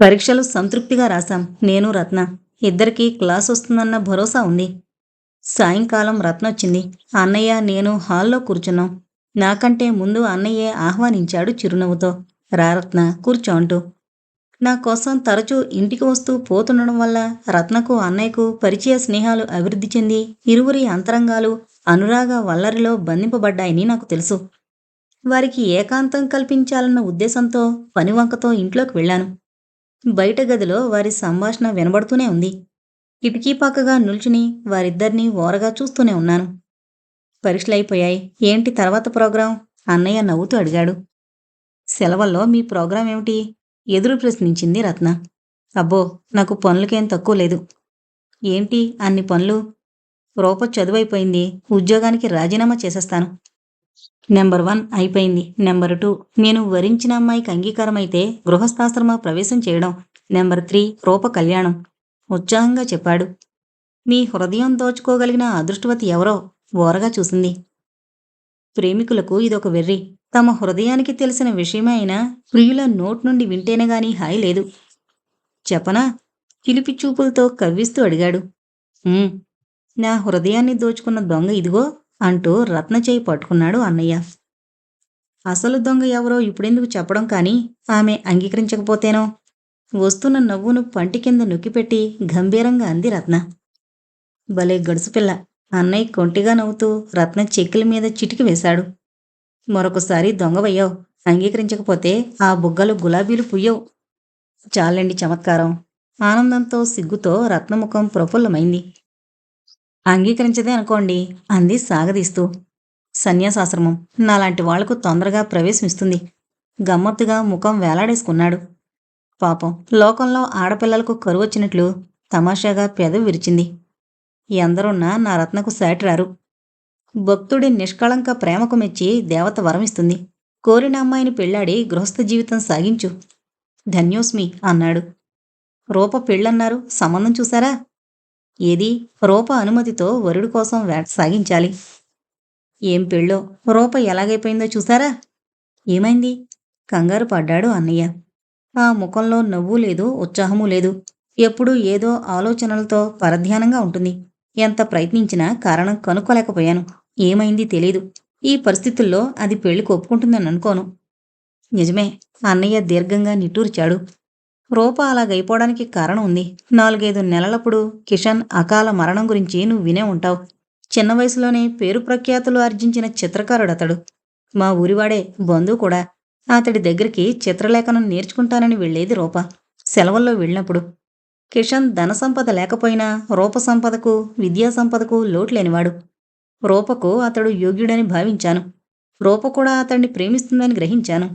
పరీక్షలు సంతృప్తిగా రాశాం. నేను రత్న. ఇద్దరికీ క్లాస్ వస్తుందన్న భరోసా ఉంది. సాయంకాలం రత్న వచ్చింది. అన్నయ్య నేను హాల్లో కూర్చున్నాం. నాకంటే ముందు అన్నయ్యే ఆహ్వానించాడు చిరునవ్వుతో. రారత్న కూర్చో అంటూ. నా కోసం తరచూ ఇంటికి వస్తూ పోతుండడం వల్ల రత్నకు అన్నయ్యకు పరిచయ స్నేహాలు అభివృద్ధి చెంది ఇరువురి అంతరంగాలు అనురాగ వల్లరిలో బంధింపబడ్డాయని నాకు తెలుసు. వారికి ఏకాంతం కల్పించాలన్న ఉద్దేశంతో పనివంకతో ఇంట్లోకి వెళ్ళాను. బయట గదిలో వారి సంభాషణ వినబడుతూనే ఉంది. కిటికీ పక్కగా నిల్చుని వారిద్దరినీ ఓరగా చూస్తూనే ఉన్నాను. పరీక్షలైపోయాయి ఏంటి తర్వాత ప్రోగ్రాం? అన్నయ్య నవ్వుతూ అడిగాడు. సెలవుల్లో మీ ప్రోగ్రాం ఏమిటి? ఎదురు ప్రశ్నించింది రత్న. అబ్బో నాకు పనులకేం తక్కువ లేదు. ఏంటి అన్ని పనులు? రూప చదువైపోయింది. ఉద్యోగానికి రాజీనామా చేసేస్తాను. నెంబర్ వన్ అయిపోయింది. నెంబర్ టూ నేను వరించిన అమ్మాయికి అంగీకారమైతే గృహస్థాశ్రమ ప్రవేశం చేయడం. నెంబర్ త్రీ రూప కళ్యాణం. ఉత్సాహంగా చెప్పాడు. మీ హృదయం దోచుకోగలిగిన అదృష్టవతి ఎవరో ఓరగా చూసింది. ప్రేమికులకు ఇదొక వెర్రి. తమ హృదయానికి తెలిసిన విషయమే అయినా ప్రియుల నోట్ నుండి వింటేనే గాని హాయి లేదు. చెప్పనా? చిలిపి చూపులతో కవ్విస్తూ అడిగాడు. నా హృదయాన్ని దోచుకున్న దొంగ ఇదిగో అంటూ రత్న చేయి పట్టుకున్నాడు అన్నయ్య. అసలు దొంగ ఎవరో ఇప్పుడెందుకు చెప్పడం కానీ ఆమె అంగీకరించకపోతేనో. వస్తున్న నవ్వును పంటి కింద నొక్కిపెట్టి గంభీరంగా అంది రత్న. భలే గడుసుపిల్ల అన్నయ్య కొంటిగా నవ్వుతూ రత్న చెక్కుల మీద చిటికి వేశాడు. మరొకసారి దొంగవయ్యావు. అంగీకరించకపోతే ఆ బుగ్గలు గులాబీలు పుయ్యవు. చాలండి చమత్కారం. ఆనందంతో సిగ్గుతో రత్నముఖం ప్రఫుల్లమైంది. అంగీకరించదే అనుకోండి అంది సాగదీస్తూ. సన్యాసాశ్రమం నాలాంటి వాళ్ళకు తొందరగా ప్రవేశం ఇస్తుంది గమ్మత్తుగా ముఖం వేలాడేసుకున్నాడు. పాపం లోకంలో ఆడపిల్లలకు కరువొచ్చినట్లు తమాషాగా పెదవి విరిచింది. ఎందరున్నా నా రత్నకు సాటిరారు. భక్తుడి నిష్కళంక ప్రేమకు మెచ్చి దేవత వరమిస్తుంది. కోరిన అమ్మాయిని పెళ్ళాడి గృహస్థ జీవితం సాగించు. ధన్యోస్మి అన్నాడు. రూప పెళ్ళన్నారు సంబంధం చూసారా ఏది? రూప అనుమతితో వరుడి కోసం వేట సాగించాలి. ఏం పెళ్ళో? రూప ఎలాగైపోయిందో చూసారా? ఏమైంది? కంగారు పడ్డాడు అన్నయ్య. ఆ ముఖంలో నవ్వు లేదు ఉత్సాహము లేదు. ఎప్పుడూ ఏదో ఆలోచనలతో పరధ్యానంగా ఉంటుంది. ఎంత ప్రయత్నించినా కారణం కనుక్కోలేకపోయాను. ఏమైంది తెలీదు. ఈ పరిస్థితుల్లో అది పెళ్ళి ఒప్పుకుంటుందని అనుకోను. నిజమే అన్నయ్య దీర్ఘంగా నిట్టూర్చాడు. రూప అలాగైపోవడానికి కారణం ఉంది. నాలుగైదు నెలలప్పుడు కిషన్ అకాల మరణం గురించి నువ్వు వినే ఉంటావు. చిన్న వయసులోనే పేరు ప్రఖ్యాతులు ఆర్జించిన చిత్రకారుడతడు. మా ఊరివాడే బంధువు కూడా. అతడి దగ్గరికి చిత్రలేఖనం నేర్చుకుంటానని వెళ్ళేది రూప. సెలవుల్లో వెళ్ళినప్పుడు. కిషన్ ధన సంపద లేకపోయినా రూప సంపదకు విద్యా సంపదకు లోటు లేనివాడు. రూపకు అతడు యోగ్యుడని భావించాను. రూప కూడా అతన్ని ప్రేమిస్తుందని గ్రహించాను.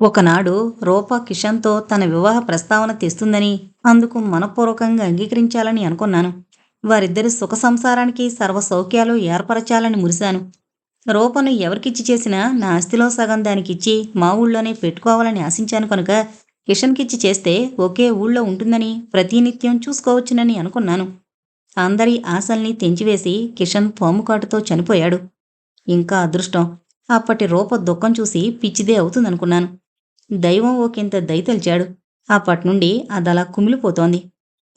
ఒకనాడు రూప కిషన్తో తన వివాహ ప్రస్తావన తెస్తుందని అందుకు మనపూర్వకంగా అంగీకరించాలని అనుకున్నాను. వారిద్దరి సుఖ సంసారానికి సర్వసౌఖ్యాలు ఏర్పరచాలని మురిశాను. రూపను ఎవరికిచ్చి చేసినా నా ఆస్తిలో సగం దానికిచ్చి మా ఊళ్ళోనే పెట్టుకోవాలని ఆశించాను కనుక కిషన్కిచ్చి చేస్తే ఒకే ఊళ్ళో ఉంటుందని ప్రతినిత్యం చూసుకోవచ్చునని అనుకున్నాను. అందరి ఆశల్ని తెంచివేసి కిషన్ పాముకాటుతో చనిపోయాడు. ఇంకా అదృష్టం. అప్పటి రూప దుఃఖం చూసి పిచ్చిదే అవుతుందనుకున్నాను. దైవం ఒకంత దయతలిచాడు అప్పట్నుండి అదలా కుమిలిపోతోంది.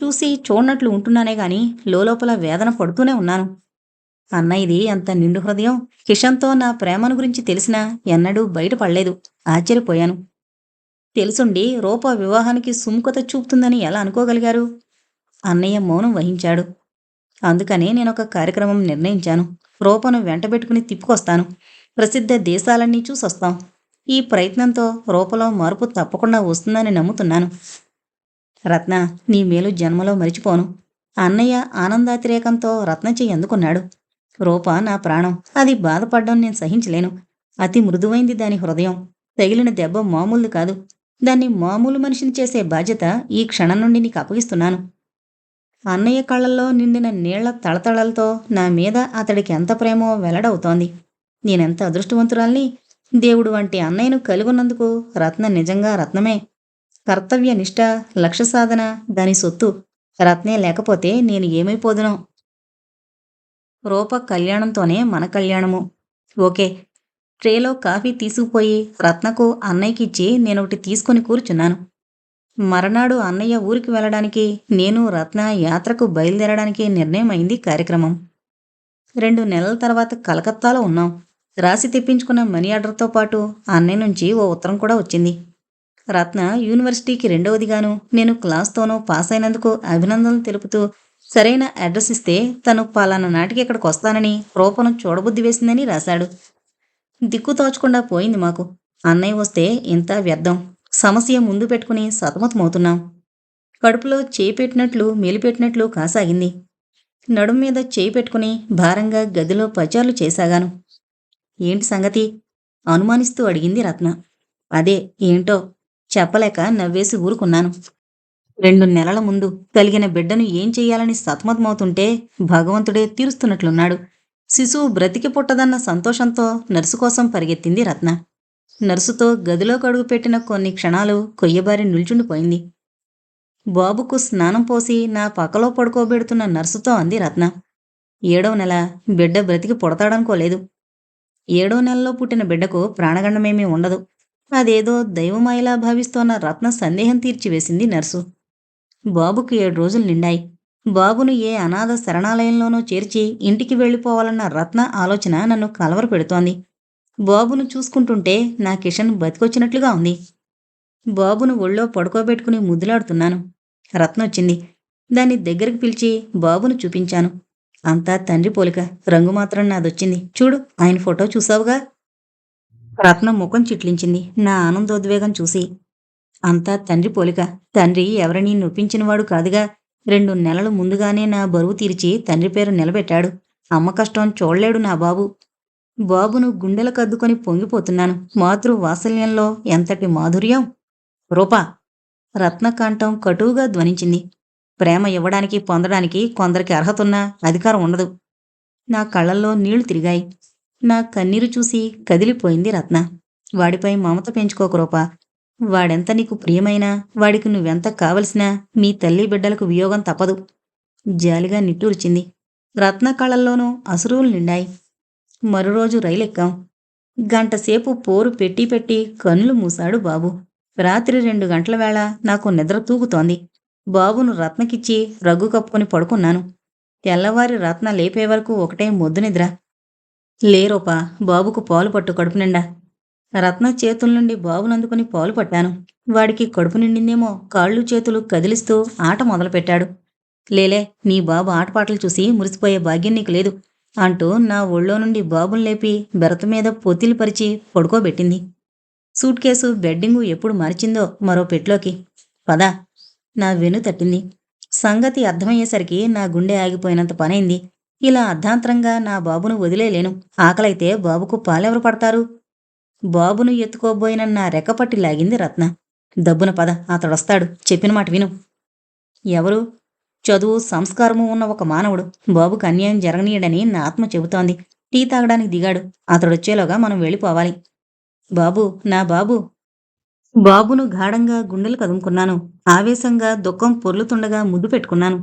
చూసి చూడనట్లు ఉంటున్నానే గాని లోపల వేదన పడుతూనే ఉన్నాను. అన్నయ్యది అంత నిండు హృదయం కిషన్తో నా ప్రేమను గురించి తెలిసినా ఎన్నడూ బయటపడలేదు. ఆశ్చర్యపోయాను. తెలుసుండి రూప వివాహానికి సుముఖత చూపుతుందని ఎలా అనుకోగలిగారు? అన్నయ్య మౌనం వహించాడు. అందుకనే నేనొక కార్యక్రమం నిర్ణయించాను. రూపను వెంటబెట్టుకుని తిప్పుకొస్తాను. ప్రసిద్ధ దేశాలన్నీ చూసొస్తాం. ఈ ప్రయత్నంతో రూపలో మార్పు తప్పకుండా వస్తుందని నమ్ముతున్నాను. రత్న నీ మేలు జన్మలో మరిచిపోను. అన్నయ్య ఆనందాతిరేకంతో రత్న చెయ్యి అందుకున్నాడు. రూప నా ప్రాణం. అది బాధపడ్డం నేను సహించలేను. అతి మృదువైంది దాని హృదయం. తగిలిన దెబ్బ మామూలుది కాదు. దాన్ని మామూలు మనిషిని చేసే బాధ్యత ఈ క్షణం నుండి నీకు అప్పగిస్తున్నాను. అన్నయ్య కళ్ళల్లో నిండిన నీళ్ళ తళతళలతో నా మీద అతడికి ఎంత ప్రేమో వెల్లడవుతోంది. నేనెంత అదృష్టవంతురాల్ని దేవుడు వంటి అన్నయ్యను కలిగొన్నందుకు రత్న నిజంగా రత్నమే. కర్తవ్య నిష్ఠ లక్ష్య సాధన దాని సొత్తు. రత్నే లేకపోతే నేను ఏమైపోదునో? రూప కళ్యాణంతోనే మన కళ్యాణము. ఓకే. ట్రేలో కాఫీ తీసుకుపోయి రత్నకు అన్నయ్యకిచ్చి నేనొకటి తీసుకుని కూర్చున్నాను. మరనాడు అన్నయ్య ఊరికి వెళ్ళడానికి నేను రత్న యాత్రకు బయలుదేరడానికి నిర్ణయం అయింది కార్యక్రమం. రెండు నెలల తర్వాత కలకత్తాలో ఉన్నాం. రాసి తెప్పించుకున్న మనీ ఆర్డర్తో పాటు అన్నయ్య నుంచి ఓ ఉత్తరం కూడా వచ్చింది. రత్న యూనివర్సిటీకి రెండవదిగాను. నేను క్లాస్తోనూ పాస్ అయినందుకు అభినందనలు తెలుపుతూ సరైన అడ్రస్ ఇస్తే తను పలానా నాటికి ఇక్కడికి వస్తానని రూపను చూడబుద్ధి వేసిందని రాశాడు. దిక్కు తోచకుండా పోయింది మాకు. అన్నయ్య వస్తే ఇంత వ్యర్థం. సమస్య ముందు పెట్టుకుని సతమతమవుతున్నాం. కడుపులో చేయి పెట్టినట్లు మేలుపెట్టినట్లు కాసాగింది. నడుం మీద చేయి పెట్టుకుని భారంగా గదిలో పచారులు చేసాగాను. ఏంటి సంగతి? అనుమానిస్తూ అడిగింది రత్న. అదే ఏంటో చెప్పలేక నవ్వేసి ఊరుకున్నాను. రెండు నెలల ముందు కలిగిన బిడ్డను ఏం చెయ్యాలని సతమతమవుతుంటే భగవంతుడే తీరుస్తున్నట్లున్నాడు. శిశువు బ్రతికి పుట్టదన్న సంతోషంతో నర్సు కోసం పరిగెత్తింది రత్న. నర్సుతో గదిలోకి అడుగుపెట్టిన కొన్ని క్షణాలు కొయ్యబారి నిల్చుండిపోయింది. బాబుకు స్నానం పోసి నా పక్కలో పడుకోబెడుతున్న నర్సుతో అంది రత్న. ఏడవ నెల బిడ్డ బ్రతికి పుడతాడనుకోలేదు. ఏడో నెలలో పుట్టిన బిడ్డకు ప్రాణగండమేమీ ఉండదు. అదేదో దైవమాయలా భావిస్తోన్న రత్న సందేహం తీర్చివేసింది నర్సు. బాబుకు ఏడు రోజులు నిండాయి. బాబును ఏ అనాథ శరణాలయంలోనో చేర్చి ఇంటికి వెళ్ళిపోవాలన్న రత్న ఆలోచన నన్ను కలవర పెడుతోంది బాబును చూసుకుంటుంటే నా కిషన్ బతికొచ్చినట్లుగా ఉంది. బాబును ఒళ్ళో పడుకోబెట్టుకుని ముద్దులాడుతున్నాను. రత్నొచ్చింది దాన్ని దగ్గరకు పిలిచి బాబును చూపించాను. అంతా తండ్రి పోలిక. రంగు మాత్రం నాదొచ్చింది. చూడు ఆయన ఫోటో చూసావుగా? రత్నం ముఖం చిట్లించింది. నా ఆనందోద్వేగం చూసి. అంతా తండ్రి పోలిక. తండ్రి ఎవరిని నొప్పించినవాడు కాదుగా. రెండు నెలలు ముందుగానే నా బరువు తీర్చి తండ్రి పేరు నిలబెట్టాడు. అమ్మ కష్టం చూడలేడు నా బాబు. బాబును గుండెల కద్దుకొని పొంగిపోతున్నాను. మాతృ వాత్సల్యంలో ఎంతటి మాధుర్యం? రూపా. రత్నకాంఠం కటువుగా ధ్వనించింది. ప్రేమ ఇవ్వడానికి పొందడానికి కొందరికి అర్హతున్నా అధికారం ఉండదు. నా కళ్ళల్లో నీళ్ళు తిరిగాయి. నా కన్నీరు చూసి కదిలిపోయింది రత్న. వాడిపై మమత పెంచుకోక రూపా వాడెంత నీకు ప్రియమైనా వాడికి నువ్వెంత కావలసినా మీ తల్లి బిడ్డలకు వియోగం తప్పదు. జాలిగా నిట్టూర్చింది. రత్న కళ్ళల్లోనూ అసురువులు నిండాయి. మరోరోజు రైలెక్కాం. గంటసేపు పోరు పెట్టి పెట్టి కన్నులు మూశాడు బాబు. రాత్రి రెండు గంటల వేళ నాకు నిద్ర తూగుతోంది. బాబును రత్నకిచ్చి రగ్గు కప్పుకొని పడుకున్నాను. తెల్లవారి రత్న లేపే వరకు ఒకటే మొద్దు నిద్ర. లేరోపా బాబుకు పాలు పట్టు కడుపు నిండా. రత్న చేతుల నుండి బాబునందుకుని పాలు పట్టాను. వాడికి కడుపు నిండిందేమో కాళ్ళు చేతులు కదిలిస్తూ ఆట మొదలుపెట్టాడు. లేలే నీ బాబు ఆటపాటలు చూసి మురిసిపోయే భాగ్యం నీకు లేదు అంటూ నా ఒళ్ళో నుండి బాబుని లేపి బెరత మీద పొత్తిలి పరిచి పడుకోబెట్టింది. సూట్ కేసు బెడ్డింగు ఎప్పుడు మరిచిందో మరో పెట్లోకి. పద. నా వెను తట్టింది. సంగతి అర్థమయ్యేసరికి నా గుండె ఆగిపోయినంత పనైంది. ఇలా అర్ధాంతరంగా నా బాబును వదిలేలేను. ఆకలైతే బాబుకు పాలెవరు పడతారు? బాబును ఎత్తుకోబోయిన నా రెక్కపట్టి లాగింది రత్న. దబ్బున పద అతడొస్తాడు. చెప్పిన మాట విను. ఎవరు? చదువు సంస్కారము ఉన్న ఒక మానవుడు. బాబుకు అన్యాయం జరగనీయడని నా ఆత్మ చెబుతోంది. టీ తాగడానికి దిగాడు. అతడొచ్చేలోగా మనం వెళ్ళిపోవాలి. బాబు నా బాబు. బాబును గాఢంగా గుండెలు కదుముకున్నాను. ఆవేశంగా దుఃఖం పొర్లుతుండగా ముద్దు పెట్టుకున్నాను.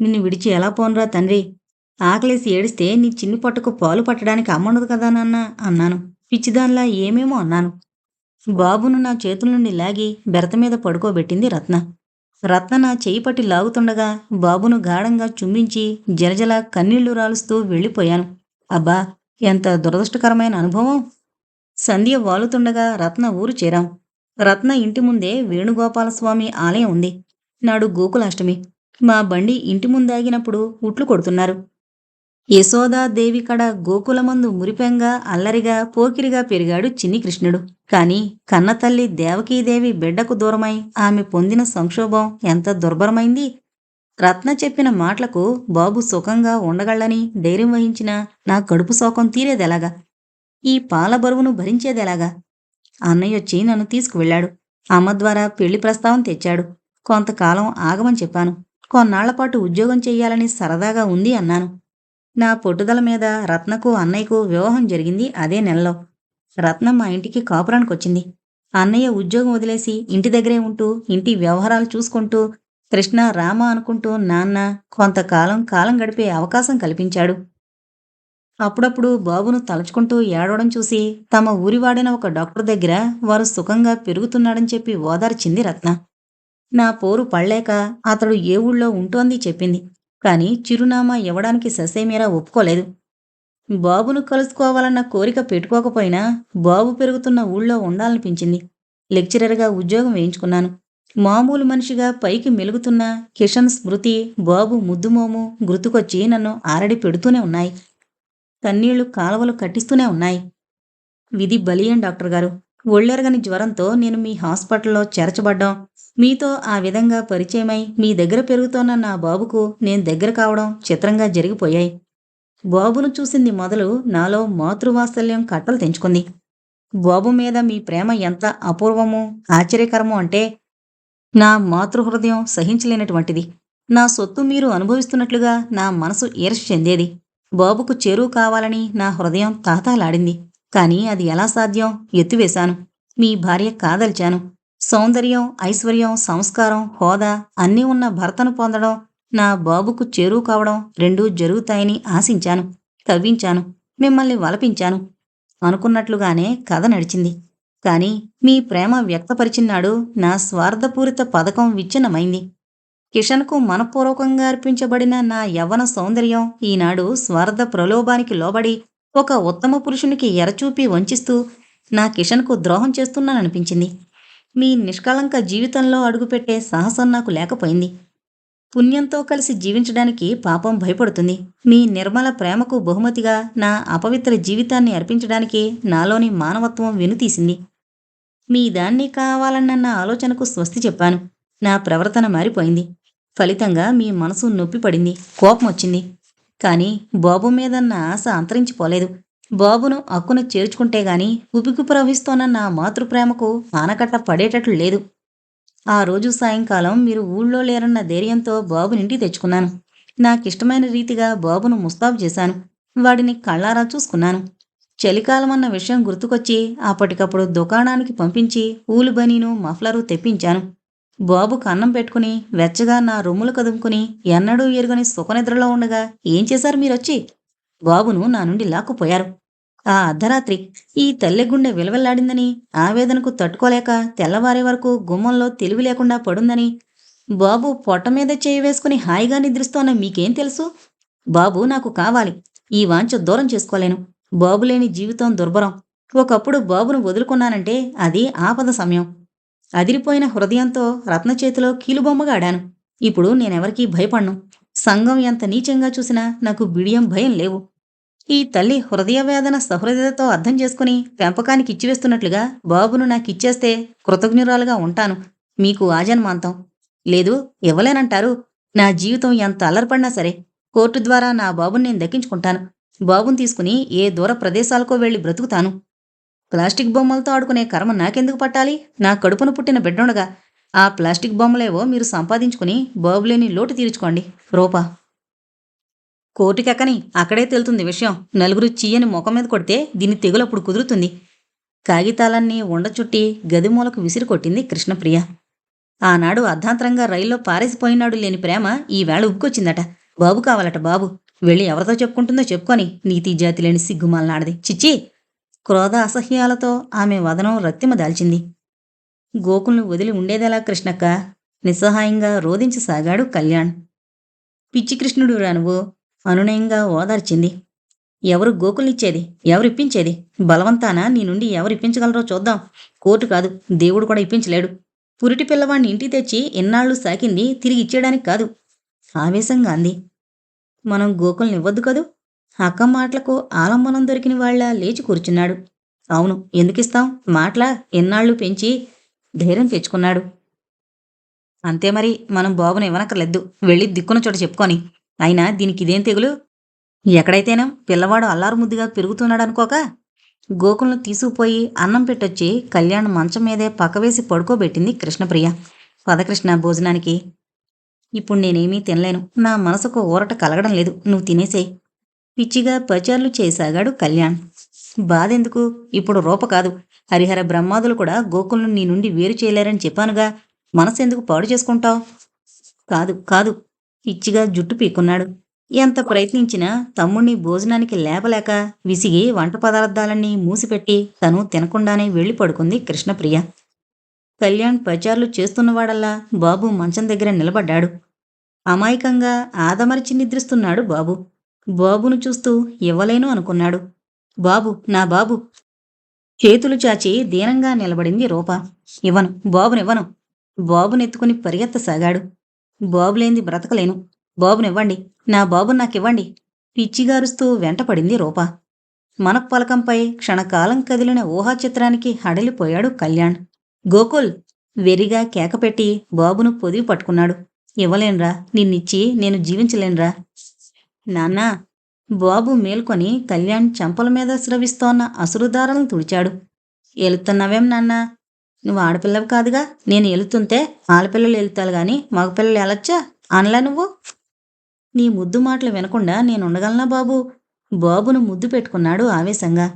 నిన్ను విడిచి ఎలా పోనురా తండ్రి? ఆకలేసి ఏడిస్తే నీ చిన్ని పట్టుకు పాలు పట్టడానికి అమ్మండదు కదా నాన్న అన్నాను. పిచ్చిదాన్లా ఏమేమో అన్నాను. బాబును నా చేతుల నుండి లాగి బెరత మీద పడుకోబెట్టింది రత్న. రత్న నా చేయి పట్టి లాగుతుండగా బాబును గాఢంగా చుంబించి జలజల కన్నీళ్ళు రాలుస్తూ వెళ్ళిపోయాను. అబ్బా ఎంత దురదృష్టకరమైన అనుభవం. సంధ్య వాలుతుండగా రత్న ఊరు చేరాం. రత్న ఇంటి ముందే వేణుగోపాలస్వామి ఆలయం ఉంది. నాడు గోకులాష్టమి. మా బండి ఇంటి ముందాగినప్పుడు ఉట్లు కొడుతున్నారు. యశోదాదేవి కడ గోకులమందు మురిపెంగా అల్లరిగా పోకిరిగా పెరిగాడు చిన్ని కృష్ణుడు. కాని కన్నతల్లి దేవకీదేవి బిడ్డకు దూరమై ఆమె పొందిన సంక్షోభం ఎంత దుర్భరమైంది? రత్న చెప్పిన మాటలకు బాబు సుఖంగా ఉండగళ్ళని ధైర్యం వహించిన నా కడుపు శోకం తీరేదెలాగా? ఈ పాల బరువును భరించేదెలాగా? అన్నయ్య వచ్చి నన్ను తీసుకువెళ్ళాడు. అమ్మ ద్వారా పెళ్ళి ప్రస్తావం తెచ్చాడు. కొంతకాలం ఆగమని చెప్పాను. కొన్నాళ్ళపాటు ఉద్యోగం చెయ్యాలని సరదాగా ఉంది అన్నాను. నా పట్టుదల మీద రత్నకు అన్నయ్యకు వివాహం జరిగింది అదే నెలలో. రత్నం మా ఇంటికి కాపురానికి వచ్చింది అన్నయ్య ఉద్యోగం వదిలేసి ఇంటి దగ్గరే ఉంటూ ఇంటి వ్యవహారాలు చూసుకుంటూ కృష్ణ రామ అనుకుంటూ నాన్న కొంతకాలం కాలం గడిపే అవకాశం కల్పించాడు. అప్పుడప్పుడు బాబును తలుచుకుంటూ ఏడవడం చూసి తమ ఊరివాడిన ఒక డాక్టర్ దగ్గర వారు సుఖంగా పెరుగుతున్నాడని చెప్పి ఓదార్చింది రత్న. నా పోరు పడలేక అతడు ఏ ఊళ్ళో ఉంటోంది చెప్పింది. కానీ చిరునామా ఇవ్వడానికి ససేమీరా ఒప్పుకోలేదు. బాబును కలుసుకోవాలన్న కోరిక పెట్టుకోకపోయినా బాబు పెరుగుతున్న ఊళ్ళో ఉండాలనిపించింది. లెక్చరర్గా ఉద్యోగం వేయించుకున్నాను. మామూలు మనిషిగా పైకి మెలుగుతున్న కిషన్ స్మృతి బాబు ముద్దుమోము గుర్తుకొచ్చి నన్ను ఆరడి పెడుతూనే ఉన్నాయి. కన్నీళ్ళు కాలువలు కట్టిస్తూనే ఉన్నాయి. విధి బలియం డాక్టర్ గారు. ఒళ్ళెరగని జ్వరంతో నేను మీ హాస్పిటల్లో చేర్చబడ్డం. మీతో ఆ విధంగా పరిచయమై మీ దగ్గర పెరుగుతోన్న నా బాబుకు నేను దగ్గర కావడం చిత్రంగా జరిగిపోయాయి. బాబును చూసింది మొదలు నాలో మాతృవాత్సల్యం కట్టలు తెంచుకుంది. బాబు మీద మీ ప్రేమ ఎంత అపూర్వమో ఆశ్చర్యకరమో అంటే నా మాతృహృదయం సహించలేనటువంటిది. నా సొత్తు మీరు అనుభవిస్తున్నట్లుగా నా మనసు ఈర్ష చెందేది. బాబుకు చేరువు కావాలని నా హృదయం తాతాలాడింది. కానీ అది ఎలా సాధ్యం? ఎత్తివేశాను. మీ భార్య కాదల్చాను. సౌందర్యం ఐశ్వర్యం సంస్కారం హోదా అన్నీ ఉన్న భర్తను పొందడం నా బాబుకు చేరువు కావడం రెండూ జరుగుతాయని ఆశించాను. తవ్వించాను. మిమ్మల్ని వలపించాను. అనుకున్నట్లుగానే కథ నడిచింది. కానీ మీ ప్రేమ వ్యక్తపరిచినాడు నా స్వార్థపూరిత పథకం విచ్ఛిన్నమైంది. కిషన్కు మనపూర్వకంగా అర్పించబడిన నా యవ్వన సౌందర్యం ఈనాడు స్వార్థ ప్రలోభానికి లోబడి ఒక ఉత్తమ పురుషునికి ఎరచూపి వంచిస్తూ నా కిషన్కు ద్రోహం చేస్తున్నాననిపించింది. మీ నిష్కళంక జీవితంలో అడుగుపెట్టే సాహసం నాకు లేకపోయింది. పుణ్యంతో కలిసి జీవించడానికి పాపం భయపడుతుంది. మీ నిర్మల ప్రేమకు బహుమతిగా నా అపవిత్ర జీవితాన్ని అర్పించడానికి నాలోని మానవత్వం వెనుతీసింది. మీ దాన్ని కావాలన్న నా ఆలోచనకు స్వస్తి చెప్పాను. నా ప్రవర్తన మారిపోయింది. ఫలితంగా మీ మనసు నొప్పి పడింది కోపం వచ్చింది. కానీ బాబు మీదన్న ఆశ అంతరించిపోలేదు. బాబును అక్కును చేర్చుకుంటే గాని ఉపికి ప్రవహిస్తోన్న నా మాతృప్రేమకు ఆనకట్ట పడేటట్లు లేదు. ఆ రోజు సాయంకాలం మీరు ఊళ్ళో లేరన్న ధైర్యంతో బాబునింటి తెచ్చుకున్నాను. నాకిష్టమైన రీతిగా బాబును ముస్తాబు చేశాను. వాడిని కళ్ళారా చూసుకున్నాను. చలికాలం అన్న విషయం గుర్తుకొచ్చి అప్పటికప్పుడు దుకాణానికి పంపించి ఊలు బనీను మఫ్లరు తెప్పించాను. బాబుకు అన్నం పెట్టుకుని వెచ్చగా నా రొమ్ములు కదుముకుని ఎన్నడూ ఎరుగని సుఖనిద్రలో ఉండగా ఏం చేశారు మీరొచ్చి? బాబును నా నుండి లాక్కుపోయారు. ఆ అర్ధరాత్రి ఈ తల్లి గుండె విలవెల్లాడిందని ఆవేదనకు తట్టుకోలేక తెల్లవారే వరకు గుమ్మంలో తెలివి లేకుండా పడుందని బాబు పొట్ట మీద చేయి వేసుకుని హాయిగా నిద్రిస్తోన్న మీకేం తెలుసు? బాబు నాకు కావాలి ఈ వాంఛ దూరం చేసుకోలేను బాబు లేని జీవితం దుర్భరం. ఒకప్పుడు బాబును వదులుకున్నానంటే అది ఆపద సమయం. అదిరిపోయిన హృదయంతో రత్న చేతిలో కీలుబొమ్మగా ఆడాను. ఇప్పుడు నేనెవరికీ భయపడ్ను. సంఘం ఎంత నీచంగా చూసినా నాకు బిడియం భయం లేవు. ఈ తల్లి హృదయ వేదన సహృదయతో అర్థం చేసుకుని పెంపకానికి ఇచ్చివేస్తున్నట్లుగా బాబును నాకిచ్చేస్తే కృతజ్ఞురాలుగా ఉంటాను. మీకు ఆజన్మాంతం. లేదు ఇవ్వలేనంటారు. నా జీవితం ఎంత అల్లరిపడినా సరే కోర్టు ద్వారా నా బాబుని నేను దక్కించుకుంటాను. బాబుని తీసుకుని ఏ దూర ప్రదేశాలకో వెళ్ళి బ్రతుకుతాను. ప్లాస్టిక్ బొమ్మలతో ఆడుకునే కర్మ నాకెందుకు పట్టాలి? నా కడుపున పుట్టిన బిడ్డొనగా ఆ ప్లాస్టిక్ బొమ్మలేవో మీరు సంపాదించుకుని బాబులేని లోటు తీర్చుకోండి. రూపా. కోర్టుకెక్కని? అక్కడే తెలుతుంది విషయం. నలుగురు చీయని ముఖం మీద కొడితే దీని తెగులప్పుడు కుదురుతుంది. కాగితాలన్నీ ఉండచుట్టి గదిమూలకు విసిరి కొట్టింది కృష్ణప్రియ. ఆనాడు అర్ధాంతరంగా రైల్లో పారేసిపోయినాడు లేని ప్రేమ ఈవేళ ఉబ్బుకొచ్చిందట. బాబు కావాలట బాబు. వెళ్ళి ఎవరితో చెప్పుకుంటుందో చెప్పుకొని నీతి జాతి లేని సిగ్గుమాలనాడది చిచ్చి! క్రోధ అసహ్యాలతో ఆమె వదనం రక్తిమ దాల్చింది. గోకుల్ని వదిలి ఉండేదెలా కృష్ణక్క? నిస్సహాయంగా రోధించసాగాడు కళ్యాణ్. పిచ్చి కృష్ణుడు రానువు అనునయంగా ఓదార్చింది. ఎవరు గోకుల్నిచ్చేది? ఎవరు ఇప్పించేది బలవంతాన? నీ నుండి ఎవరు ఇప్పించగలరో చూద్దాం. కోర్టు కాదు దేవుడు కూడా ఇప్పించలేడు. పురిటి పిల్లవాణ్ణి ఇంటికి తెచ్చి ఎన్నాళ్ళు సాకింది తిరిగి ఇచ్చేయడానికి కాదు. ఆవేశంగా అంది. మనం గోకుల్ని ఇవ్వద్దు కదూ? అక్క మాటలకు ఆలంబనం దొరికిన వాళ్ళ లేచి కూర్చున్నాడు. అవును ఎందుకిస్తాం? మాటల ఎన్నాళ్ళు పెంచి ధైర్యం తెచ్చుకున్నాడు. అంతే మరి మనం బాబుని ఇవ్వనక్కర్లేదు. వెళ్ళి దిక్కున చోట చెప్పుకొని. అయినా దీనికి ఇదేం తెగులు? ఎక్కడైతేనా పిల్లవాడు అల్లారు ముద్దుగా పెరుగుతున్నాడనుకోక? గోకులను తీసుకుపోయి అన్నం పెట్టొచ్చి కళ్యాణ్ మంచం మీదే పక్కవేసి పడుకోబెట్టింది కృష్ణప్రియ. పదకృష్ణ భోజనానికి ఇప్పుడు నేనేమీ తినలేను. నా మనసుకు ఊరట కలగడం లేదు. నువ్వు తినేసేయ్. పిచ్చిగా పచార్లు చేసాగాడు కళ్యాణ్. బాధెందుకు? ఇప్పుడు రూప కాదు. హరిహర బ్రహ్మాదులు కూడా గోకులను నీ నుండి వేరు చేయలేరని చెప్పానుగా. మనసెందుకు పాడు చేసుకుంటావు? కాదు కాదు. పిచ్చిగా జుట్టు పీక్కున్నాడు. ఎంత ప్రయత్నించినా తమ్ముణ్ణి భోజనానికి లేపలేక విసిగి వంట పదార్థాలన్నీ మూసిపెట్టి తను తినకుండానే వెళ్ళి పడుకుంది కృష్ణప్రియ. కళ్యాణ్ పచార్లు చేస్తున్నవాడల్లా బాబు మంచం దగ్గర నిలబడ్డాడు. అమాయకంగా ఆదమరిచి నిద్రిస్తున్నాడు బాబు. బాబును చూస్తూ ఇవ్వలేను అనుకున్నాడు. బాబు నా బాబు. చేతులు చాచి దీనంగా నిలబడింది రూప. ఇవ్వను బాబునివ్వను బాబునెత్తుకుని పరిగెత్తసాగాడు. బాబులేంది బ్రతకలేను. బాబునివ్వండి నా బాబు నాకివ్వండి. పిచ్చిగారుస్తూ వెంటపడింది రూప. మనపలకంపై క్షణకాలం కదిలిన ఊహా చిత్రానికి హడలిపోయాడు కళ్యాణ్. గోకుల్ వెరిగా కేకపెట్టి బాబును పొదివి పట్టుకున్నాడు. ఇవ్వలేనురా నిన్నిచ్చి నేను జీవించలేనురా. నాన్నా బాబు మేల్కొని కళ్యాణ్ చెంపల మీద స్రవిస్తోన్న అసురుదారాలను తుడిచాడు. ఎలుతున్నావేం నాన్నా? నువ్వు ఆడపిల్లవి కాదుగా నేను ఎలుతుంటే ఆడపిల్లలు ఎలుతాలు గాని మగపిల్లలు ఎలచ్చా అనలా నువ్వు? నీ ముద్దు మాటలు వినకుండా నేను ఉండగలనా బాబు? బాబును ముద్దు పెట్టుకున్నాడు ఆవేశంగా.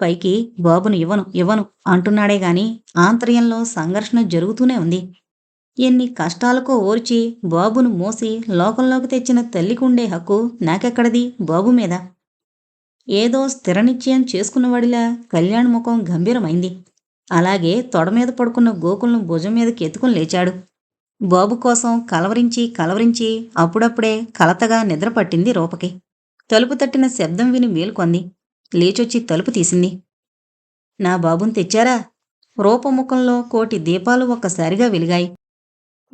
పైకి బాబును ఇవ్వను ఇవ్వను అంటున్నాడే గాని ఆంతర్యంలో సంఘర్షణ జరుగుతూనే ఉంది. ఎన్ని కష్టాలకో ఓర్చి బాబును మోసి లోకంలోకి తెచ్చిన తల్లికుండే హక్కు నాకెక్కడది బాబు మీద? ఏదో స్థిర నిశ్చయం చేసుకున్నవాడిలా కళ్యాణ్ ముఖం గంభీరమైంది. అలాగే తొడ మీద పడుకున్న గోకులను భుజం మీదకి ఎత్తుకుని లేచాడు. బాబు కోసం కలవరించి కలవరించి అప్పుడప్పుడే కలతగా నిద్ర పట్టింది రూపకి. తలుపు తట్టిన శబ్దం విని మేలుకొంది. లేచొచ్చి తలుపు తీసింది. నా బాబుని తెచ్చారా? రూపముఖంలో కోటి దీపాలు ఒక్కసారిగా వెలిగాయి.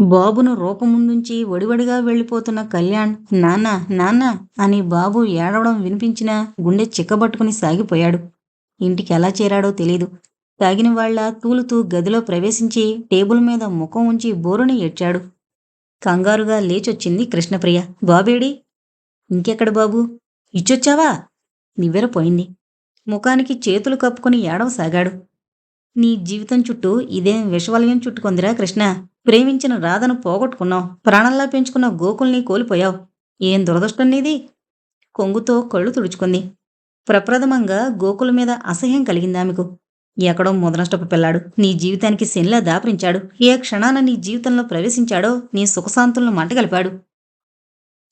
బాబును రూపముందుంచి వడివడిగా వెళ్ళిపోతున్న కళ్యాణ్ నాన్న నాన్న అని బాబు ఏడవడం వినిపించినా గుండె చిక్కబట్టుకుని సాగిపోయాడు. ఇంటికి ఎలా చేరాడో తెలీదు. తాగిన వాళ్ళ తూలుతూ గదిలో ప్రవేశించి టేబుల్ మీద ముఖం ఉంచి బోరుని ఏడ్చాడు. కంగారుగా లేచొచ్చింది కృష్ణప్రియ. బాబేడి ఇంకెక్కడ బాబు? ఇచ్చొచ్చావా? నివ్వెరపోయింది. ముఖానికి చేతులు కప్పుకొని ఏడవసాగాడు. నీ జీవితం చుట్టూ ఇదేం విషవలయం చుట్టుకుందిరా కృష్ణ? ప్రేమించిన రాధను పోగొట్టుకున్నావు. ప్రాణంలా పెంచుకున్న గోకుల్ని కోల్పోయావు. ఏం దురదృష్టం నీది? కొంగుతో కళ్ళు తుడుచుకుంది. ప్రప్రథమంగా గోకుల మీద అసహ్యం కలిగింది ఆమెకు. ఎక్కడో ముదనష్టపు పిల్లాడు. నీ జీవితానికి శనిలా దాపరించాడు. ఏ క్షణాన నీ జీవితంలో ప్రవేశించాడో నీ సుఖశాంతులను మంటగలిపాడు.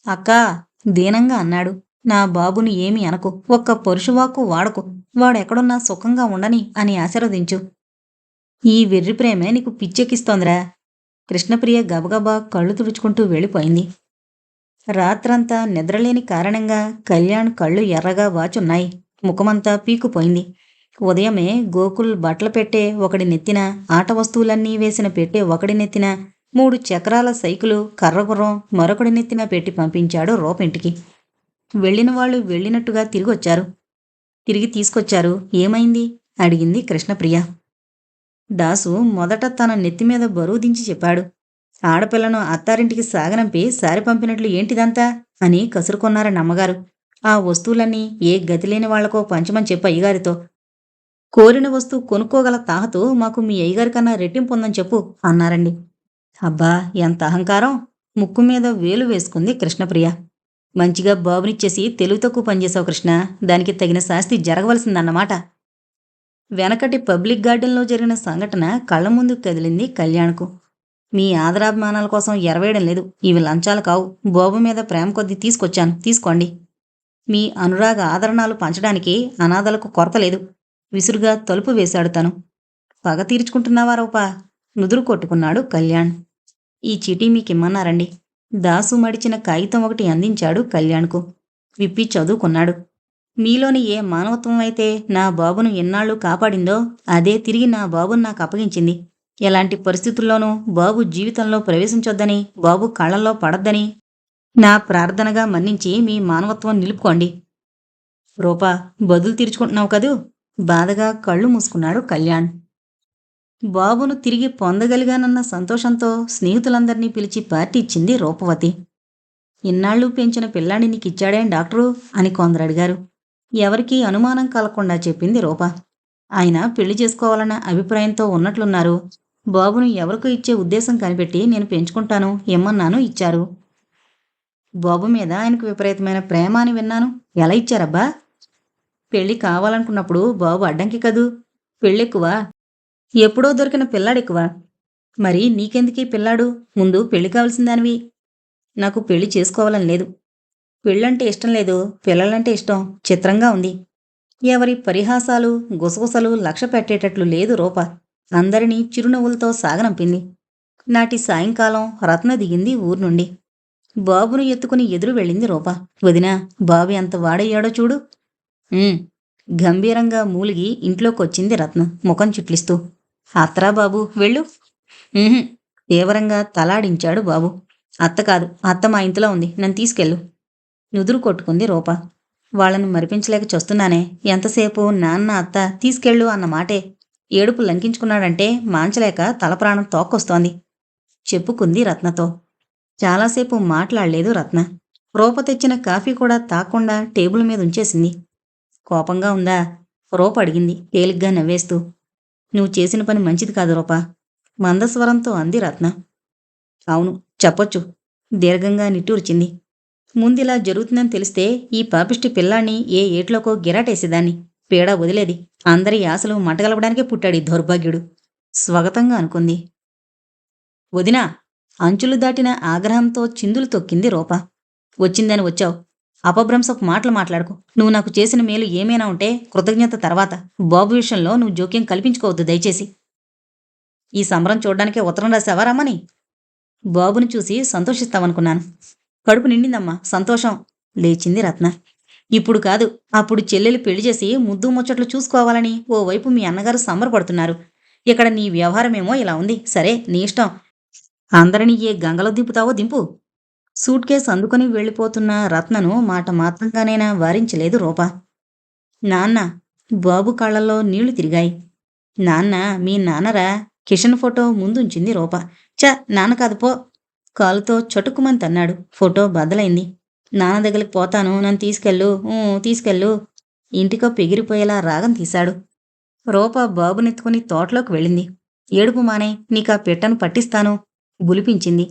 అక్కా దీనంగా అన్నాడు. నా బాబుని ఏమీ అనకు. ఒక్క పరుషువాకు వాడకు. వాడెక్కడున్నా సుఖంగా ఉండని అని ఆశీర్వదించు. ఈ వెర్రి ప్రేమే నీకు పిచ్చెక్కిస్తోందిరా. కృష్ణప్రియ గబగబా కళ్ళు తుడుచుకుంటూ వెళ్ళిపోయింది. రాత్రంతా నిద్రలేని కారణంగా కళ్యాణ్ కళ్ళు ఎర్రగా వాచున్నాయి. ముఖమంతా పీకుపోయింది ఉదయమే గోకుల్ బట్టలు పెట్టే ఒకడి నెత్తిన ఆట వస్తువులన్నీ వేసిన పెట్టే ఒకడి నెత్తిన మూడు చక్రాల సైకిలు కర్రగుర్రం మరొకడి నెత్తిన పెట్టి పంపించాడు రూపింటికి. వెళ్ళిన వాళ్ళు వెళ్ళినట్టుగా తిరిగొచ్చారు. తిరిగి తీసుకొచ్చారు. ఏమైంది? అడిగింది కృష్ణప్రియ. దాసు మొదట తన నెత్తి మీద బరువు దించి చెప్పాడు. ఆడపిల్లను అత్తారింటికి సాగనంపి సారి పంపినట్లు ఏంటిదంతా? అని కసురుకొన్నారని అమ్మగారు ఆ వస్తువులన్నీ ఏ గతిలేని వాళ్ళకో పంచమని చెప్పు అయ్యగారితో. కోరిన వస్తువు కొనుక్కోగల తాహతు మాకు మీ అయ్యగారి కన్నా రెట్టింపు ఉందని చెప్పు అన్నారండి. అబ్బా ఎంత అహంకారం! ముక్కు మీద వేలు వేసుకుంది కృష్ణప్రియ. మంచిగా బాబునిచ్చేసి తెలివి తక్కువ పనిచేశావు కృష్ణ. దానికి తగిన శాస్తి జరగవలసిందన్నమాట. వెనకటి పబ్లిక్ గార్డెన్లో జరిగిన సంఘటన కళ్ళ ముందు కదిలింది కళ్యాణ్కు. మీ ఆదరాభిమానాల కోసం ఎరవేయడం లేదు. ఇవి లంచాలు కావు. బాబు మీద ప్రేమ కొద్దీ తీసుకొచ్చాను. తీసుకోండి. మీ అనురాగ ఆదరణాలు పంచడానికి అనాథలకు కొరత లేదు. విసురుగా తలుపు వేశాడు తను. పగ తీర్చుకుంటున్నావా రూపా? నుదురు కొట్టుకున్నాడు కళ్యాణ్. ఈ చీటీ మీకిమ్మన్నారండి. దాసు మడిచిన కాగితం ఒకటి అందించాడు కళ్యాణ్కు. విప్పి చదువుకున్నాడు. మీలోని ఏ మానవత్వం అయితే నా బాబును ఎన్నాళ్ళు కాపాడిందో అదే తిరిగి నా బాబును నాకు అప్పగించింది. ఎలాంటి పరిస్థితుల్లోనూ బాబు జీవితంలో ప్రవేశించొద్దని బాబు కళ్ళల్లో పడద్దని నా ప్రార్థనగా మన్నించి మీ మానవత్వం నిలుపుకోండి. రూపా బదులు తీర్చుకుంటున్నావు కదూ? బాధగా కళ్ళు మూసుకున్నాడు కళ్యాణ్. బాబును తిరిగి పొందగలిగానన్న సంతోషంతో స్నేహితులందరినీ పిలిచి పార్టీ ఇచ్చింది రూపవతి. ఇన్నాళ్ళు పెంచిన పిల్లాడిని నీకిచ్చాడే డాక్టరు అని కొందరు అడిగారు. ఎవరికీ అనుమానం కలగకుండా చెప్పింది రూప. ఆయన పెళ్ళి చేసుకోవాలన్న అభిప్రాయంతో ఉన్నట్లున్నారు. బాబును ఎవరికో ఇచ్చే ఉద్దేశం కనిపెట్టి నేను పెంచుకుంటాను ఇమ్మన్నాను ఇచ్చారు. బాబు మీద ఆయనకు విపరీతమైన ప్రేమ అని విన్నాను. ఎలా ఇచ్చారబ్బా? పెళ్ళి కావాలనుకున్నప్పుడు బాబు అడ్డంకి కదూ. పెళ్ళెక్కువ? ఎప్పుడో దొరికిన పిల్లాడెక్కువ. మరి నీకెందుకీ పిల్లాడు? ముందు పెళ్ళి కావాల్సిందానివి. నాకు పెళ్ళి చేసుకోవాలని లేదు. పెళ్ళంటే ఇష్టం లేదు పిల్లలంటే ఇష్టం చిత్రంగా ఉంది. ఎవరి పరిహాసాలు గుసగుసలు లక్ష్య పెట్టేటట్లు లేదు రూప. అందరినీ చిరునవ్వులతో సాగనంపింది. నాటి సాయంకాలం రత్న దిగింది ఊరు నుండి. బాబును ఎత్తుకుని ఎదురు వెళ్ళింది రూప. వదినా బాబు ఎంత వాడయ్యాడో చూడు. గంభీరంగా మూలిగి ఇంట్లోకొచ్చింది రత్న ముఖం చుట్లిస్తూ. అత్తరా బాబు వెళ్ళు. తీవ్రంగా తలాడించాడు బాబు. అత్త కాదు అత్త మా ఇంట్లో ఉంది నన్ను తీసుకెళ్ళు. నుదురు కొట్టుకుంది రూప. వాళ్ళని మరిపించలేక చూస్తున్నానే. ఎంతసేపు నాన్న అత్త తీసుకెళ్ళు అన్న మాటే. ఏడుపు లంకించుకున్నాడంటే మాంచలేక తల ప్రాణం తోక్కొస్తోంది. చెప్పుకుంది రత్నతో. చాలాసేపు మాట్లాడలేదు రత్న. రూప తెచ్చిన కాఫీ కూడా తాకుండా టేబుల్ మీద ఉంచేసింది. కోపంగా ఉందా? రూప అడిగింది తేలిగ్గా నవ్వేస్తూ. నువ్వు చేసిన పని మంచిది కాదు రూప. మందస్వరంతో అంది రత్న. అవును చెప్పొచ్చు. దీర్ఘంగా నిట్టూర్చింది. ముందిలా జరుగుతుందని తెలిస్తే ఈ పాపిష్టి పిల్లాన్ని ఏ ఏట్లోకో గిరాటేసేదాన్ని. పీడ వదిలేది. అందరి ఆశలు మంటగలపడానికే పుట్టాడు ఈ దౌర్భాగ్యుడు. స్వాగతంగా అనుకుంది. వదినా అంచులు దాటిన ఆగ్రహంతో చిందులు తొక్కింది రూప. వచ్చిందని వచ్చావు. అపభ్రంశపు మాటలు మాట్లాడుకో. నువ్వు నాకు చేసిన మేలు ఏమైనా ఉంటే కృతజ్ఞత తర్వాత. బాబు విషయంలో నువ్వు జోక్యం కల్పించుకోవద్దు దయచేసి. ఈ సంబరం చూడడానికే ఉత్తరం రాసావా రమ్మని బాబుని చూసి సంతోషిస్తావనుకున్నాను. కడుపు నిండిందమ్మా. సంతోషం. లేచింది రత్న. ఇప్పుడు కాదు. అప్పుడు చెల్లెలు పెళ్ళి చేసి ముద్దు ముచ్చట్లు చూసుకోవాలని ఓవైపు మీ అన్నగారు సంబరపడుతున్నారు. ఇక్కడ నీ వ్యవహారమేమో ఇలా ఉంది. సరే నీ ఇష్టం. అందరినీ ఏ గంగలో దింపుతావో దింపు. సూట్ కేస్ అందుకొని వెళ్ళిపోతున్న రత్నను మాట మాత్రంగానైనా వారించలేదు రూప. నాన్న బాబు కళ్ళల్లో నీళ్ళు తిరిగాయి. నాన్న మీ నాన్నరా? కిషన్ ఫోటో ముందుంచింది రూప. చ నాన్న కాదు పో. కాలుతో చటుకుమని తన్నాడు. ఫోటో బద్దలైంది. నాన్న దగ్గరికి పోతాను నన్ను తీసుకెళ్ళు తీసుకెళ్ళు. ఇంటికో పెగిరిపోయేలా రాగం తీశాడు. రూప బాబునెత్తుకుని తోటలోకి వెళ్ళింది. ఏడుపు మానే నీకా పెట్టను పట్టిస్తాను గులిపించింది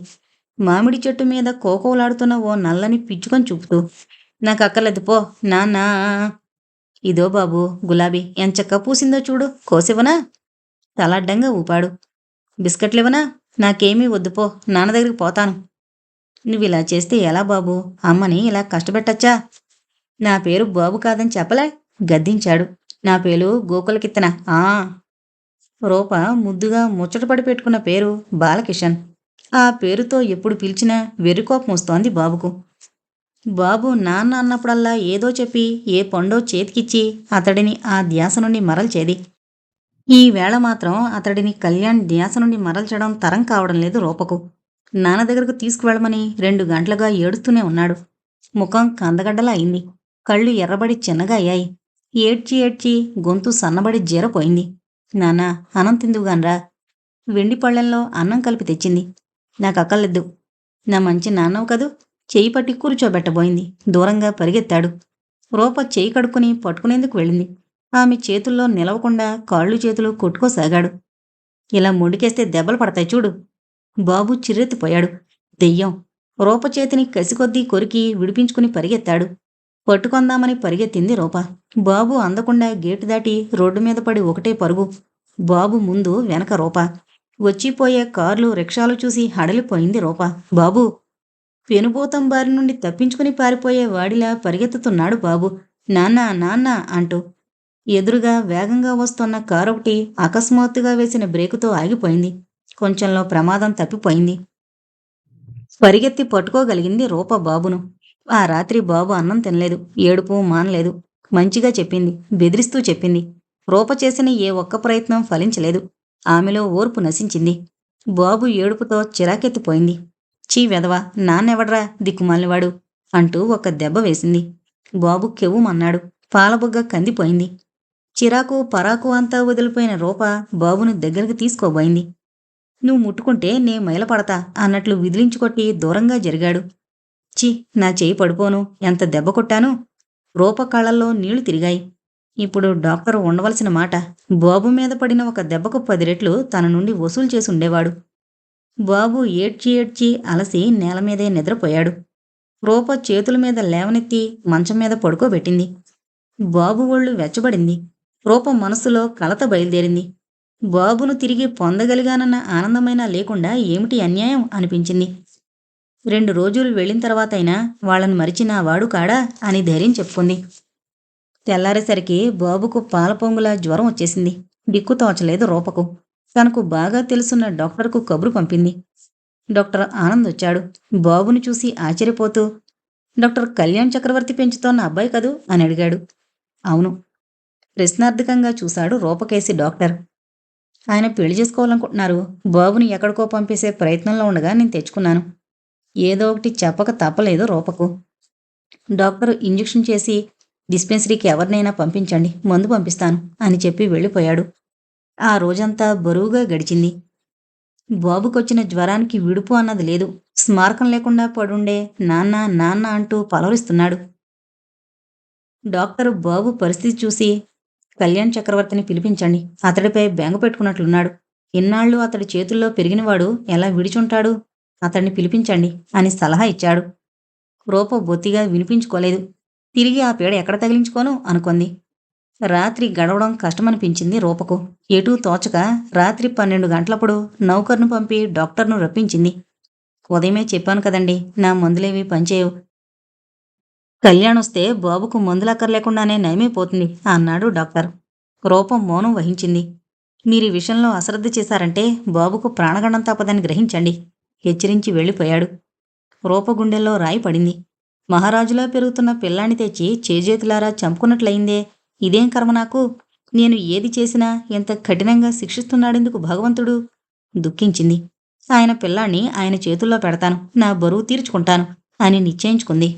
మామిడి చెట్టు మీద కోకోలాడుతున్న ఓ నల్లని పిచ్చుకొని చూపుతూ నాకు అక్కర్లేదు పో నాన్న. ఇదో బాబు గులాబీ ఎంచక్క పూసిందో చూడు కోసివనా తలాడ్డంగా ఊపాడు. బిస్కెట్లివనా నాకేమీ వద్దు పో. నాన్న దగ్గరికి పోతాను. నువ్వు ఇలా చేస్తే ఎలా బాబు? అమ్మని ఇలా కష్టపెట్టచ్చా? నా పేరు బాబు కాదని చెప్పలే? గద్దించాడు. నా పేరు గోకులకిత్తన. ఆ. రూప ముద్దుగా ముచ్చటపడి పెట్టుకున్న పేరు బాలకిషన్. ఆ పేరుతో ఎప్పుడు పిలిచినా వెర్రికోపం వస్తోంది బాబుకు. బాబు నాన్న అన్నప్పుడల్లా ఏదో చెప్పి ఏ పండో చేతికిచ్చి అతడిని ఆ ధ్యాస నుండి మరల్చేది. ఈ వేళ మాత్రం అతడిని కళ్యాణ్ ధ్యాస నుండి మరల్చడం తరం కావడం లేదు రూపకు. నాన్న దగ్గరకు తీసుకువెళ్ళమని రెండు గంటలుగా ఏడుస్తూనే ఉన్నాడు. ముఖం కందగడ్డలా అయింది. కళ్ళు ఎర్రబడి చిన్నగా అయ్యాయి. ఏడ్చి ఏడ్చి గొంతు సన్నబడి జీరపోయింది. నాన్న అన్నం తిందువుగాన్రా. వెండి పళ్ళెంలో అన్నం కలిపి తెచ్చింది. నాకు అక్కర్లేదు. నా మంచి నాన్నవు కదూ? చేయి పట్టి కూర్చోబెట్టబోయింది. దూరంగా పరిగెత్తాడు. రూప చేయి కడుక్కుని పట్టుకునేందుకు వెళ్ళింది. ఆమె చేతుల్లో నిలవకుండా కాళ్ళు చేతులు కొట్టుకోసాగాడు. ఇలా ముడికేస్తే దెబ్బలు పడతాయి చూడు. బాబు చిర్రెత్తిపోయాడు. దెయ్యం. రూప చేతిని కసికొద్దీ కొరికి విడిపించుకుని పరిగెత్తాడు. పట్టుకొందామని పరిగెత్తింది రూప. బాబు అందకుండా గేటు దాటి రోడ్డు మీద పడి ఒకటే పరుగు. బాబు ముందు వెనక రూప. వచ్చిపోయే కార్లు రిక్షాలు చూసి హడలిపోయింది రూప. బాబు! పెనుభూతం బారి నుండి తప్పించుకుని పారిపోయే వాడిలా పరిగెత్తుతున్నాడు బాబు. నాన్న నాన్న అంటూ ఎదురుగా వేగంగా వస్తున్న కారు ఒకటి అకస్మాత్తుగా వేసిన బ్రేకుతో ఆగిపోయింది. కొంచెంలో ప్రమాదం తప్పిపోయింది. పరిగెత్తి పట్టుకోగలిగింది రూప బాబును. ఆ రాత్రి బాబు అన్నం తినలేదు ఏడుపు మానలేదు మంచిగా చెప్పింది బెదిరిస్తూ చెప్పింది. రూప చేసిన ఏ ఒక్క ప్రయత్నం ఫలించలేదు. ఆమెలో ఓర్పు నశించింది. బాబు ఏడుపుతో చిరాకెత్తిపోయింది. చీ వెదవా నాన్నెవడ్రా దిక్కుమాలినవాడు అంటూ ఒక దెబ్బ వేసింది. బాబు కెవ్వుమన్నాడు. పాలబుగ్గ కందిపోయింది. చిరాకు పరాకు అంతా వదిలిపోయిన రూప బాబును దగ్గరికి తీసుకోబోయింది. నువ్వు ముట్టుకుంటే నే మైలపడతా అన్నట్లు విదిలించుకొట్టి దూరంగా జరిగాడు. చి నా చేయి పడిపోను. ఎంత దెబ్బ కొట్టాను? రూప కళ్ళల్లో నీళ్ళు తిరిగాయి. ఇప్పుడు డాక్టర్ ఉండవలసిన మాట. బాబు మీద పడిన ఒక దెబ్బకు పది రెట్లు తన నుండి వసూలు చేసి ఉండేవాడు. బాబు ఏడ్చి ఏడ్చి అలసి నేల మీదే నిద్రపోయాడు. రూప చేతుల మీద లేవనెత్తి మంచం మీద పడుకోబెట్టింది. బాబు ఒళ్ళు వెచ్చబడింది. రూపం మనసులో కలత బయలుదేరింది. బాబును తిరిగి పొందగలిగానన్న ఆనందమైనా లేకుండా ఏమిటి అన్యాయం అనిపించింది. రెండు రోజులు వెళ్ళిన తర్వాతైనా వాళ్ళని మరిచిన వాడు కాడా అని ధైర్యం చెప్పుకుంది. తెల్లారేసరికి బాబుకు పాలపొంగుల జ్వరం వచ్చేసింది. దిక్కు తోచలేదు రూపకు. తనకు బాగా తెలుసున్న డాక్టర్కు కబురు పంపింది. డాక్టర్ ఆనంద్ వచ్చాడు. బాబుని చూసి ఆశ్చర్యపోతూ డాక్టర్ కళ్యాణ్ చక్రవర్తి పెంచుతోన్న అబ్బాయి కదూ? అని అడిగాడు. అవును. ప్రశ్నార్థకంగా చూశాడు రూపకేసి డాక్టర్. ఆయన పెళ్ళి చేసుకోవాలనుకుంటున్నారు. బాబుని ఎక్కడికో పంపేసే ప్రయత్నంలో ఉండగా నేను తెచ్చుకున్నాను. ఏదో ఒకటి చెప్పక తప్పలేదు రూపకు. డాక్టర్ ఇంజెక్షన్ చేసి డిస్పెన్సరీకి ఎవరినైనా పంపించండి మందు పంపిస్తాను అని చెప్పి వెళ్ళిపోయాడు. ఆ రోజంతా బరువుగా గడిచింది. బాబుకొచ్చిన జ్వరానికి విడుపు అన్నది లేదు. స్మారకం లేకుండా పడుండే నాన్న నాన్న అంటూ పలవరిస్తున్నాడు. డాక్టర్ బాబు పరిస్థితి చూసి కళ్యాణ్ చక్రవర్తిని పిలిపించండి. అతడిపై బెంగ పెట్టుకున్నట్లున్నాడు. ఇన్నాళ్ళు అతడి చేతుల్లో పెరిగినవాడు ఎలా విడిచుంటాడు? అతడిని పిలిపించండి అని సలహా ఇచ్చాడు. రూప బొత్తిగా వినిపించుకోలేదు. తిరిగి ఆ పీడ ఎక్కడ తగిలించుకోను? అనుకుంది. రాత్రి గడవడం కష్టమనిపించింది రూపకు. ఎటూ తోచక రాత్రి పన్నెండు గంటలప్పుడు నౌకర్ను పంపి డాక్టర్ను రప్పించింది. ఉదయమే చెప్పాను కదండి నా మందులేవి పనిచేయవు. కళ్యాణొస్తే బాబుకు మందులక్కర్లేకుండానే నయమైపోతుంది అన్నాడు డాక్టర్. రూపం మౌనం వహించింది. మీరు ఈ విషయంలో అశ్రద్ధ చేశారంటే బాబుకు ప్రాణగణం తప్పదని గ్రహించండి. హెచ్చరించి వెళ్ళిపోయాడు. రూప గుండెల్లో రాయి పడింది. మహారాజులా పెరుగుతున్న పిల్లాన్ని తెచ్చి చేజేతులారా చంపుకున్నట్లయిందే. ఇదేం కర్మ నాకు? నేను ఏది చేసినా ఎంత కఠినంగా శిక్షిస్తున్నాడెందుకు భగవంతుడు? దుఃఖించింది. ఆయన పిల్లాన్ని ఆయన చేతుల్లో పెడతాను. నా బరువు తీర్చుకుంటాను అని నిశ్చయించుకుంది.